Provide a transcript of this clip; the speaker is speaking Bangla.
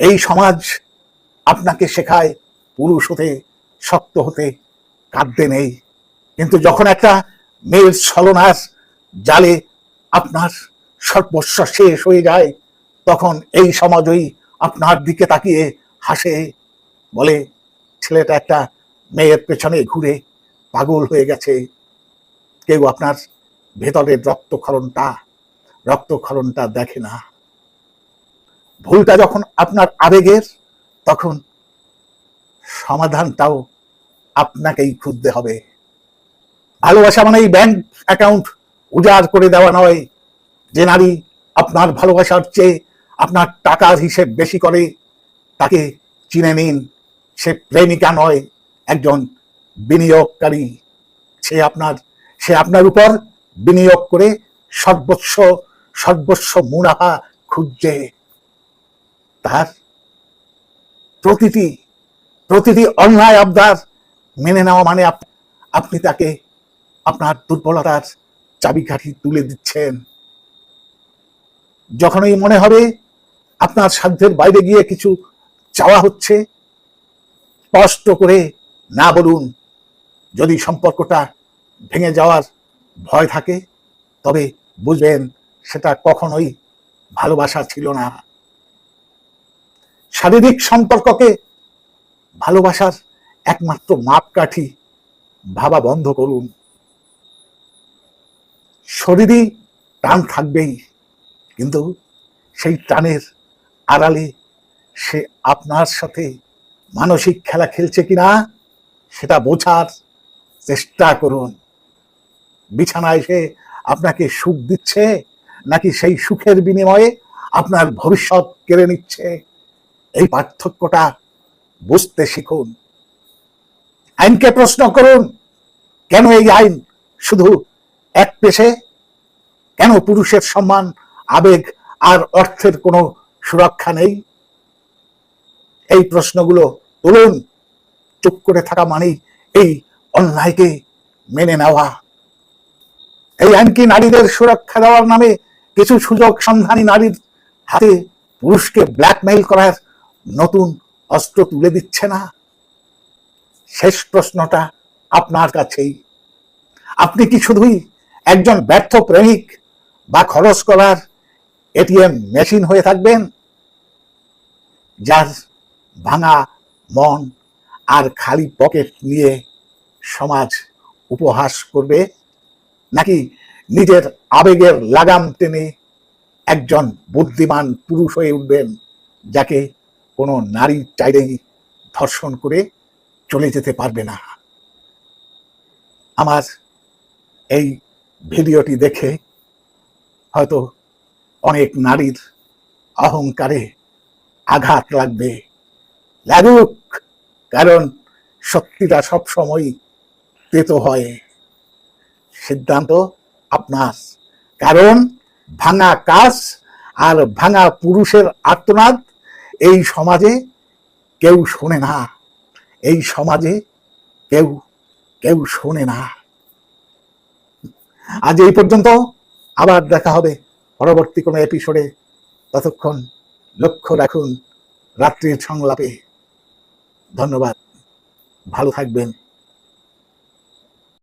এই সমাজ আপনাকে শেখায়, পুরুষ হতে, শক্ত হতে কাঁদতে নেই। কিন্তু যখন একটা মেয়ের ছলনার জালে আপনার সর্বস্ব শেষ হয়ে যায়, তখন এই সমাজই আপনার দিকে তাকিয়ে হাসে, বলে, ছেলেটা একটা মেয়ের পেছনে ঘুরে পাগল হয়ে গেছে। কেউ আপনার ভেতরের রক্তক্ষরণটা রক্তক্ষরণটা দেখে না। ভুলটা যখন আপনার আবেগের, তখন সমাধানটাও আপনাকেই খুঁজতে হবে। ভালোবাসা মানে ব্যাংক অ্যাকাউন্ট উজাড় করে দেওয়া নয়। যে নারী আপনার ভালোবাসার চেয়ে আপনার টাকার হিসেব বেশি করে, তাকে চিনে নিন। সে প্রেমিকা নয়, একজন বিনিয়োগকারী। সে আপনার সে আপনার উপর বিনিয়োগ করে সর্বস্ব সর্বস্ব মুনাফা খুঁজছে। তার প্রতিটি প্রতিটি অন্যায় আবদার মেনে নেওয়া মানে আপনি তাকে আপনার দুর্বলতার চাবিকাঠি তুলে দিচ্ছেন। যখনই মনে হবে আপনার সাধ্যের বাইরে গিয়ে কিছু চাওয়া হচ্ছে, স্পষ্ট করে না বলুন, যদি সম্পর্কটা ভেঙে যাওয়ার ভয় থাকে, তবে বুঝবেন সেটা কখনোই ভালোবাসা ছিল না। শারীরিক সম্পর্ককে ভালোবাসার একমাত্র মাপকাঠি। ভাবা বন্ধ করুন। শরীরই টান থাকবেই, কিন্তু সেই টানের আড়ালে সে আপনার সাথে মানসিক খেলা খেলছে কিনা, সেটা বোঝার চেষ্টা করুন। বিছানায় সে আপনাকে সুখ দিচ্ছে, নাকি সেই সুখের বিনিময়ে আপনার ভবিষ্যৎ কেড়ে নিচ্ছে? এই পার্থক্যটা বুঝতে শিখুন। আইনকে প্রশ্ন করুন, কেন এই আইন? শুধু এক পেশে? কেন পুরুষের সম্মান, আবেগ আর অর্থের কোনো সুরক্ষা নেই? এই প্রশ্নগুলো তুলুন। চুপ করে থাকা মানেই এই অন্যায়কে মেনে নেওয়া। এই আইন কি নারীদের সুরক্ষা দেওয়ার নামে কিছু সুযোগ সন্ধানী নারীর হাতে পুরুষকে ব্ল্যাকমেইল করার নতুন অস্ত্র তুলে দিচ্ছে না। শেষ প্রশ্নটা আপনার কাছেই। আপনি কি শুধুই একজন ব্যর্থ প্রেমিক বা খরচ করার এটিএম মেশিন হয়ে থাকবেন? যার ভাঙা মন আর খালি পকেট নিয়ে সমাজ উপহাস করবে? নাকি নিজের আবেগের লাগাম টেনে একজন বুদ্ধিমান পুরুষ হয়ে উঠবেন যাকে কোনো নারী চাইলেই ধর্ষণ করে চলে যেতে পারবে না। আমার এই ভিডিওটি দেখে হয়তো অনেক নারীর অহংকারে আঘাত লাগবে। লাগুক, কারণ সত্যিটা সবসময় তেতো হয়। সিদ্ধান্ত আপনার। কারণ ভাঙা কাজ আর ভাঙা পুরুষের আর্তনাদ এই সমাজে কেউ শোনে না। এই সমাজে কেউ কেউ শোনে না। আজ এই পর্যন্ত আবার দেখা হবে পরবর্তী কোনো এপিসোডে ততক্ষণ লক্ষ্য রাখুন রাত্রির সংলাপে। ধন্যবাদ। ভালো থাকবেন।